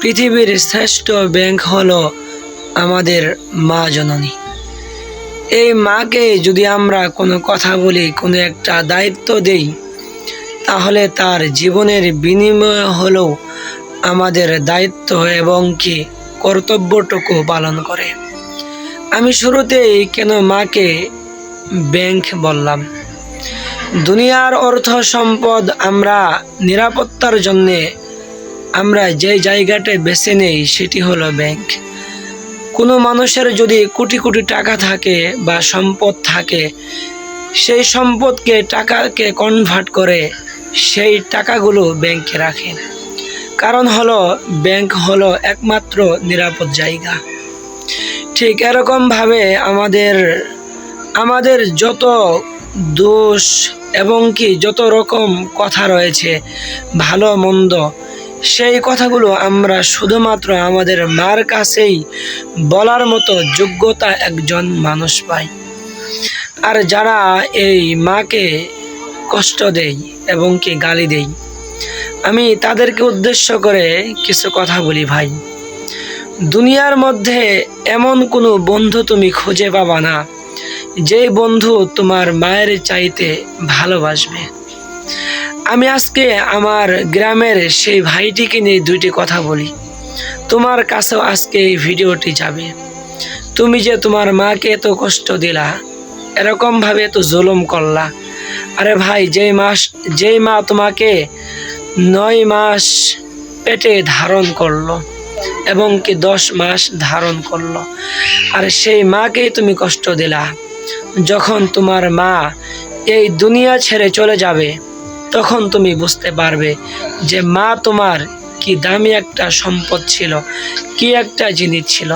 পৃথিবীর শ্রেষ্ঠ ব্যাংক হলো আমাদের মা জননী। এই মাকে যদি আমরা কোনো কথা বলি, কোনো একটা দায়িত্ব দেই, তাহলে তার জীবনের বিনিময় হলেও আমাদের দায়িত্ব এবং কি কর্তব্যটুকু পালন করে। আমি শুরুতেই কেন মাকে ব্যাংক বললাম? দুনিয়ার অর্থ সম্পদ আমরা নিরাপত্তার জন্যে আমরা যে জায়গাটা বেছে নেই, সেটি হলো ব্যাংক কোনো মানুষের যদি কোটি কোটি টাকা থাকে বা সম্পদ থাকে, সেই সম্পদকে টাকাকে কনভার্ট করে সেই টাকাগুলো ব্যাংকে রাখে কারণ হলো ব্যাংক হলো একমাত্র নিরাপদ জায়গা। ঠিক এরকমভাবে আমাদের আমাদের যত দোষ এবং কি যত রকম কথা রয়েছে, ভালো মন্দ সেই কথাগুলো আমরা শুধুমাত্র আমাদের মার কাছেই বলার মতো যোগ্যতা একজন মানুষ পাই আর যারা এই মাকে কষ্ট দেই এবং কি গালি দেই আমি তাদেরকে উদ্দেশ্য করে কিছু কথা বলি ভাই। দুনিয়ার মধ্যে এমন কোনো বন্ধু তুমি খুঁজে পাবা না, যেই বন্ধু তোমার মায়ের চাইতে ভালোবাসবে। আমি আজকে আমার গ্রামের সেই ভাইটিকে নিয়ে দুইটি কথা বলি। তোমার কাছেও আজকে এই ভিডিওটি যাবে। তুমি যে তোমার মাকে এত কষ্ট দিলা, এরকমভাবে এত জুলুম করলা। আরে ভাই, যেই মাস, যেই মা তোমাকে নয় মাস পেটে ধারণ করল এবং কি দশ মাস ধারণ করল, আর সেই মাকেই তুমি কষ্ট দিলা। যখন তোমার মা এই দুনিয়া ছেড়ে চলে যাবে তখন তুমি বুঝতে পারবে যে মা তোমার কি দামি একটা সম্পদ ছিল, কি একটা জিনিস ছিল।